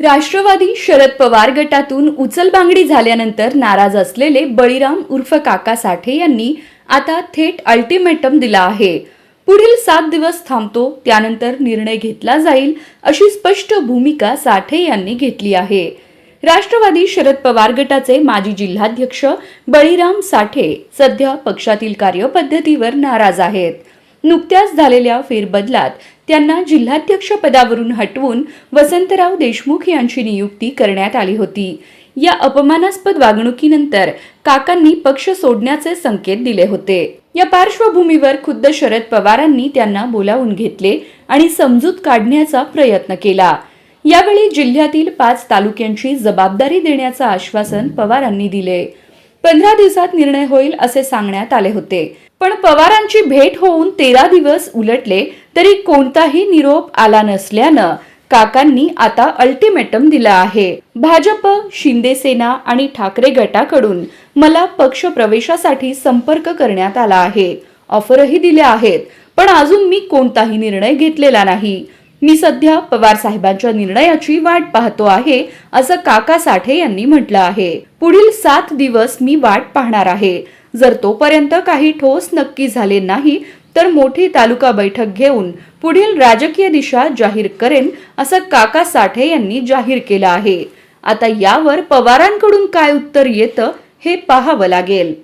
राष्ट्रवादी शरद पवार गटातून उचलबांगडी झाल्यानंतर नाराज असलेले बळीराम उर्फ काका साठे यांनी आता थेट अल्टिमेटम दिला आहे. पुढील सात दिवस थांबतो त्यानंतर निर्णय घेतला जाईल अशी स्पष्ट भूमिका साठे यांनी घेतली आहे. राष्ट्रवादी शरद पवार गटाचे माजी जिल्हाध्यक्ष बळीराम साठे सध्या पक्षातील कार्यपद्धतीवर नाराज आहेत. नुकत्याच झालेल्या फेरबदलात त्यांना जिल्हाध्यक्ष पदावरून हटवून वसंतराव देशमुख यांची नियुक्ती करण्यात आली होती. या अपमानास्पद वागणुकीनंतर काकांनी पक्ष सोडण्याचे संकेत दिले होते. या पार्श्वभूमीवर खुद्द शरद पवारांनी त्यांना बोलावून घेतले आणि समजूत काढण्याचा प्रयत्न केला. यावेळी जिल्ह्यातील पाच तालुक्यांची जबाबदारी देण्याचं आश्वासन पवारांनी दिले. पंधरा दिवसात निर्णय होईल असे सांगण्यात आले होते. पण पवारांची भेट होऊन तेरा दिवस उलटले तरी कोणताही निरोप आला नसल्यानं काकांनी आता अल्टिमेटम दिला आहे. भाजप शिंदेसेना आणि ठाकरे गटाकडून मला पक्ष प्रवेशासाठी संपर्क करण्यात आला आहे. ऑफरही दिल्या आहेत. पण अजून मी कोणताही निर्णय घेतलेला नाही. मी सध्या पवार साहेबांच्या निर्णयाची वाट पाहतो आहे असं काका साठे यांनी म्हटलं आहे. पुढील सात दिवस मी वाट पाहणार आहे. जर तोपर्यंत काही ठोस नक्की झाले नाही तर मोठी तालुका बैठक घेऊन पुढील राजकीय दिशा जाहीर करेन असं काका साठे यांनी जाहीर केलं आहे. आता यावर पवारांकडून काय उत्तर येतं हे पाहावं लागेल.